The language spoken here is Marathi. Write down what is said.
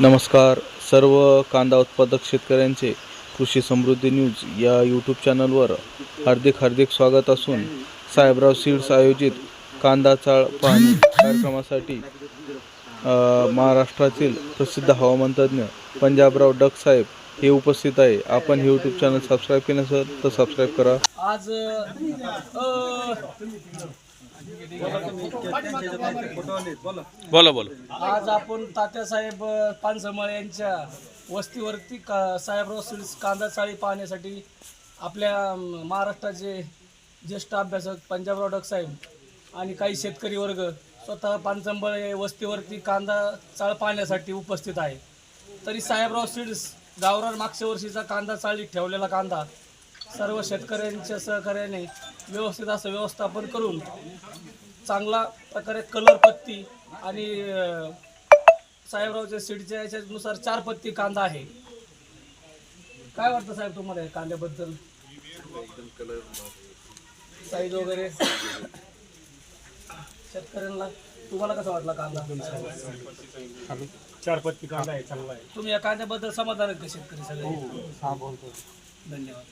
नमस्कार. सर्व कांदा उत्पादक शेतकऱ्यांचे कृषी समृद्धी न्यूज या यूट्यूब चॅनलवर हार्दिक हार्दिक स्वागत असून साहेबराव सीड्स आयोजित कांदा चाळ पाहणी कार्यक्रमासाठी महाराष्ट्रातील प्रसिद्ध हवामानतज्ज्ञ पंजाबराव डक साहेब हे उपस्थित आहे. आपण हे यूट्यूब चॅनल सबस्क्राईब केलं सर तर सबस्क्राईब करा. आज बोला बोला. आज आपण तात्यासाहेब पानसमळ यांच्या वस्तीवरती का साहेबराव सिल्स कांदा चाळी पाहण्यासाठी आपल्या महाराष्ट्राचे ज्येष्ठ अभ्यासक पंजाबराव डक साहेब आणि काही शेतकरी वर्ग स्वतः पानसंबळ वस्तीवरती कांदा चाळ पाहण्यासाठी उपस्थित आहे. तरी साहेबराव सीड्स गावरान मागच्या वर्षीचा कांदा चाळीत ठेवलेला कांदा सर्व शेतकऱ्यांच्या सहकार्याने व्यवस्थित असं व्यवस्थापन करून चांगला प्रकारे कलर पत्ती आणि साहेबरावच्या सीडच्या याच्यानुसार चार पत्ती कांदा आहे. काय वाटतं साहेब तुम्हाला या कांद्याबद्दल? साईज वगैरे? शेतकऱ्यांना तुम्हाला कसा वाटला कांदा? चार पत्ती कांदा आहे चांगला आहे. तुम्ही या कांद्याबद्दल समाधान आहेत का शेतकरी सगळे? धन्यवाद.